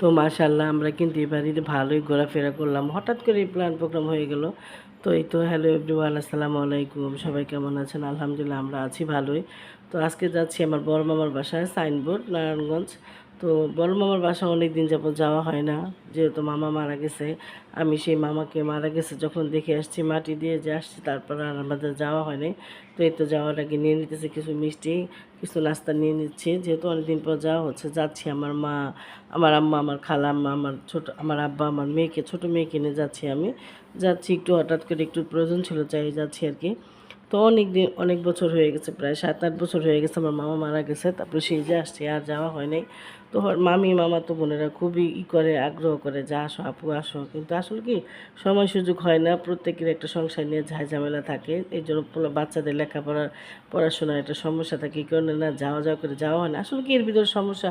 তো মাশাল্লাহ আমরা কিন্তু এই বাড়িতে ভালোই ঘোরাফেরা করলাম। হঠাৎ করে প্ল্যান প্রোগ্রাম হয়ে গেল। তো এই তো হ্যালো এভরিওয়ান আসসালামু আলাইকুম। সবাই কেমন আছেন? আলহামদুলিল্লাহ আমরা আছি ভালোই। তো আজকে যাচ্ছি আমার বড় মামার বাসায়, সাইনবোর্ড, নারায়ণগঞ্জ। তো বড় মামার বাসা অনেক দিন যাবত যাওয়া হয় না। যেহেতু মামা মারা গেছে, আমি সেই মামাকে মারা গেছে যখন দেখে আসছি, মাটি দিয়ে যে আসছি, তারপর আর আমাদের যাওয়া হয়নি। তো এই তো যাওয়ার আগে নিয়ে নিতেছি কিছু মিষ্টি, কিছু নাস্তা নিয়ে নিচ্ছি। যেহেতু অনেকদিন পর যাওয়া হচ্ছে, যাচ্ছি আমার মা, আমার আম্মা, আমার খালা আম্মা আমার ছোট, আমার আব্বা, আমার মেয়েকে, ছোট মেয়েকে নিয়ে যাচ্ছি আমি। যাচ্ছি একটু হঠাৎ করে একটু প্রয়োজন ছিল চাই যাচ্ছি আর কি। তো অনেক দিন অনেক বছর হয়ে গেছে, প্রায় সাত আট বছর হয়ে গেছে আমার মামা মারা গেছে, তারপরে সেই যে আসছে, আর যাওয়া হয় নাই। তো মামি, মামা তো বোনেরা খুবই ই করে, আগ্রহ করে, যা আসো আপু, আসো। কিন্তু আসলে কি, সময় সুযোগ হয় না, প্রত্যেকের একটা সংসার নিয়ে ঝামেলা থাকে। এই জন্য বাচ্চাদের লেখাপড়ার পড়াশোনার একটা সমস্যা থাকে এই কারণে না, যাওয়া যাওয়া করে যাওয়া হয় না। আসলে কি, এর ভিতরে সমস্যা,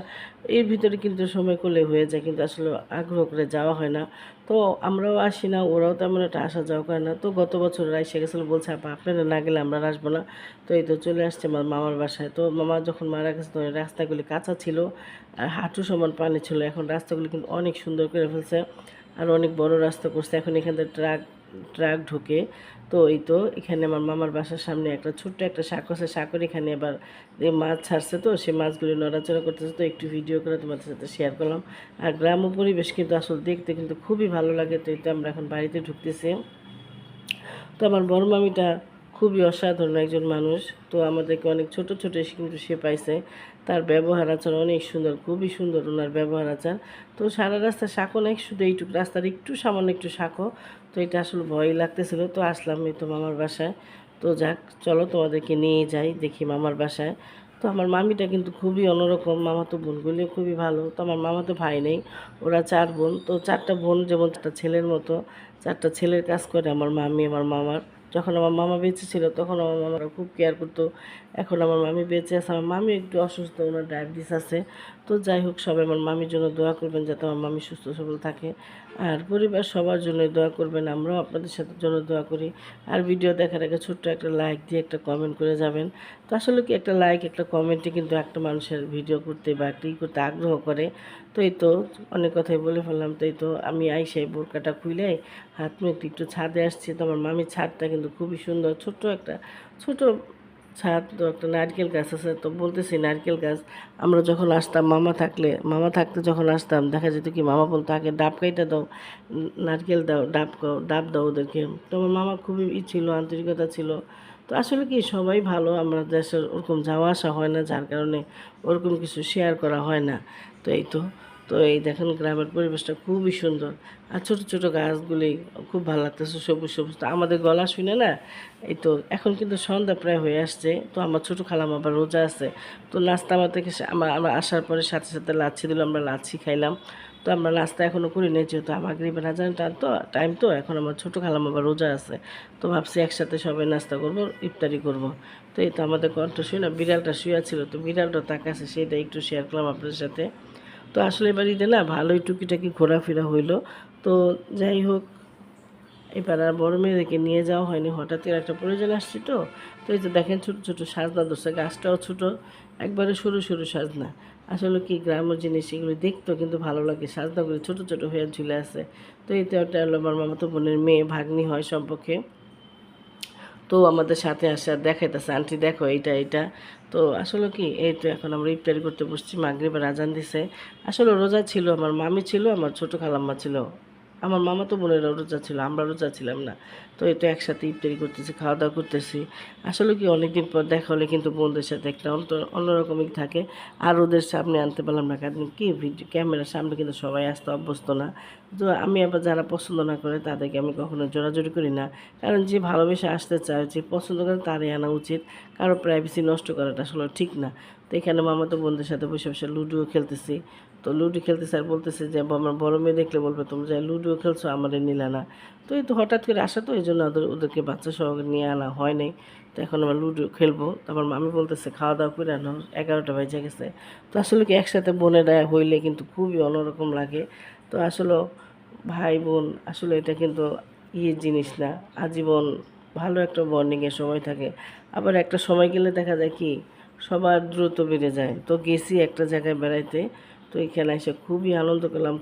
এর ভিতরে কিন্তু সময় করলে হয়ে যায়, কিন্তু আসলে আগ্রহ করে যাওয়া হয় না। তো আমরাও আসি না, ওরাও তেমন একটা আসা যাওয়া করে না। তো গত বছর এসে গেছিল, বলছে, আপা, আপনারা না গেলে আমরা আসব না। তো এই তো চলে আসছে আমার মামার বাসায়। তো মামা যখন মারা গেছে, তো রাস্তাগুলি কাঁচা ছিল। হাঁটু সমান পানি ছিল। এখন রাস্তাগুলি কিন্তু অনেক সুন্দর করে ফেলছে আর অনেক বড় রাস্তা করছে। এখন এখান থেকে ট্রাক ট্রাক ঢুকে। তো এই তো এখানে আমার মামার বাসার সামনে একটা ছোট্ট একটা শাক আছে। শাকর এখানে এবার মাছ ছাড়ছে তো, সেই মাছগুলি নড়াচড়া করতেছে তো। একটু ভিডিও করে তোমাদের সাথে শেয়ার করলাম। আর গ্রাম্য পরিবেশ কিন্তু আসলে দেখতে কিন্তু খুবই ভালো লাগে। তো এই তো আমরা এখন বাড়িতে ঢুকতেছি। তো আমার বড় মামিটা খুবই অসাধারণ একজন মানুষ। তো আমাদেরকে অনেক ছোট ছোট কিন্তু সে পাইছে। তার ব্যবহার আচার অনেক সুন্দর, খুবই সুন্দর ওনার ব্যবহার আচার। তো সারা রাস্তা শাকো নাই শুধু এইটুকু, রাস্তার একটু সামান্য একটু শাকো তো এটা আসলে ভয় লাগতেছিল। তো আসলাম এই তো মামার বাসায়। তো যাক, চলো তোমাদেরকে নিয়ে যাই, দেখি মামার বাসায়। তো আমার মামিটা কিন্তু খুবই অন্যরকম, মামা তো বোনগুলিও খুবই ভালো। তো আমার মামা তো ভাই নেই, ওরা চার বোন। তো চারটা বোন, যেমন চারটা ছেলের মতো, চারটা ছেলের কাজ করে আমার মামি, আমার মামার। যখন আমার মামা বেঁচে ছিল, তখন আমার মামারা খুব কেয়ার করতো। এখন আমার মামি বেঁচে আছে, আমার মামি একটু অসুস্থ, ওনার ডায়াবেটিস আছে। তো যাই হোক, সবাই আমার মামির জন্য দোয়া করবেন যাতে আমার মামি সুস্থ সবল থাকে। আর পরিবার সবার জন্য দোয়া করবেন, আমরাও আপনাদের সাথে জন্য দোয়া করি। আর ভিডিও দেখার আগে ছোট্ট একটা লাইক দিয়ে একটা কমেন্ট করে যাবেন। তো আসলে কি একটা লাইক একটা কমেন্টে কিন্তু একটা মানুষের ভিডিও করতে বা ই করতে আগ্রহ করে। তো এই তো, অনেক কথাই বলে ফেললাম তো এই তো আমি আইসাই বোরকাটা খুলে হাত মুখ একটু ছাদে আসছি। তো আমার মামির ছাদটা কিন্তু খুবই সুন্দর, ছোট্ট একটা, ছোট ছাদ তো একটা নারকেল গাছ আছে। তো বলতেছি নারকেল গাছ, আমরা যখন আসতাম, মামা থাকলে, মামা থাকতে যখন আসতাম, দেখা যেত কি মামা বলতো, আগে ডাব কাইটা দাও, নারকেল দাও, ডাব খাও ডাব দাও ওদেরকে। তো আমার মামা খুবই ই ছিল, আন্তরিকতা ছিল। তো আসলে কি, সবাই ভালো, আমরা দেশের ওরকম যাওয়া আসা হয় না, যার কারণে ওরকম কিছু শেয়ার করা হয় না। তো এই তো তো এই দেখেন গ্রামের পরিবেশটা খুবই সুন্দর। আর ছোটো ছোটো গাছগুলি খুব ভালো লাগতেছে, সবুজ সবুজ। আমাদের গলা শুনে না, এই তো এখন কিন্তু সন্ধ্যা প্রায় হয়ে আসছে, তো আমার ছোটো খালাম আবার রোজা আছে। তো নাস্তা আমার থেকে আমার, আমরা আসার পরে সাথে সাথে লাচ্ছি দিল, আমরা লাচ্ছি খাইলাম। তো আমরা নাস্তা এখনও করি নাই, যেহেতু আমার গ্রিবের হাজার টাইম তো টাইম তো, এখন আমার ছোটো খালাম আবার রোজা আছে। তো ভাবছি একসাথে সবাই নাস্তা করব, ইফতারি করব। তো এই তো আমাদের কণ্ঠ শুয়ে না বিড়ালটা শুয়ে ছিল, তো বিড়ালটা তাকাছে সেটা একটু শেয়ার করলাম আপনাদের সাথে। তো আসলে এবার ঈদে না ভালোই টুকিটাকি ঘোরাফেরা হইল। তো যাই হোক, এবার আর বড় মেয়েদেরকে নিয়ে যাওয়া হয়নি। হঠাৎ করে একটা প্রয়োজন আসছে তো। তো এই যে দেখেন ছোটো ছোটো সাজনা ধরছে, গাছটাও ছোটো, একবারে সরু সরু সাজনা। আসলে কি গ্রাম্য জিনিস, এগুলো দেখতো কিন্তু ভালো লাগে। সাজনাগুলো ছোটো ছোটো হয়ে ঝুলে আছে। তো এতে ওটা হলো আমার মামাতো বোনের মেয়ে, ভাগ্নি হয় সম্পর্কে। তো আমাদের সাথে আসে আর দেখাইতেছে, আন্টি দেখো এইটা এইটা। তো আসলে কি, এই তো এখন আমরা ইফতারি করতে বসছি, মাগরিবের আজান দিছে। আসলে রোজা ছিল, আমার মামি ছিল, আমার ছোটো খালাম্মা ছিল। আমার মামা তো বোনেরা রোজা ছিল, আমরা রোজা ছিলাম না। তো এই তো একসাথে ইফতারি করতেছি খাওয়া দাওয়া করতেছি। আসলে কি অনেকদিন পর দেখা হলে কিন্তু বোনদের সাথে একটা অন্যরকমই থাকে। আর ওদের সামনে আনতে পারলাম না, কারণ কি ভিডিও, ক্যামেরার সামনে কিন্তু সবাই আসতে অভ্যস্ত না। তো আমি আবার যারা পছন্দ না করে তাদেরকে আমি কখনো জোরাজোরি করি না। কারণ যে ভালোবেসে আসতে চায়, যে পছন্দ করে তারই আনা উচিত। কারও প্রাইভেসি নষ্ট করাটা আসলে ঠিক না। এখানে মামা তো বন্ধুদের সাথে বসে বসে লুডো খেলতেছি। তো লুডো খেলতেছে আর বলতেছে যে আমার বড় মেয়ে দেখলে বলবে, তোমরা যাই লুডো খেলছো আমাদের নিলে না। তো এই তো হঠাৎ করে আসা তো এই জন্য ওদের, ওদেরকে বাচ্চা সহকারে নিয়ে আনা হয় নাই। তো এখন আমরা লুডো খেলব। তারপর মামি বলতেছে, খাওয়া দাওয়া করে আনো, এগারোটা বেজে গেছে। তো আসলে কি একসাথে বোনেরা হইলে কিন্তু খুবই অন্যরকম লাগে। তো আসলে ভাই বোন আসলে এটা কিন্তু ইয়ে জিনিস না। আজীবন ভালো একটা বর্নিংয়ের সময় থাকে। আবার একটা সময় গেলে দেখা যায় কি সবার দ্রুত বেড়ে যায়। তো গেছি একটা জায়গায় বেড়াইতে। তো এই খেলায় এসে খুবই আনন্দ করলাম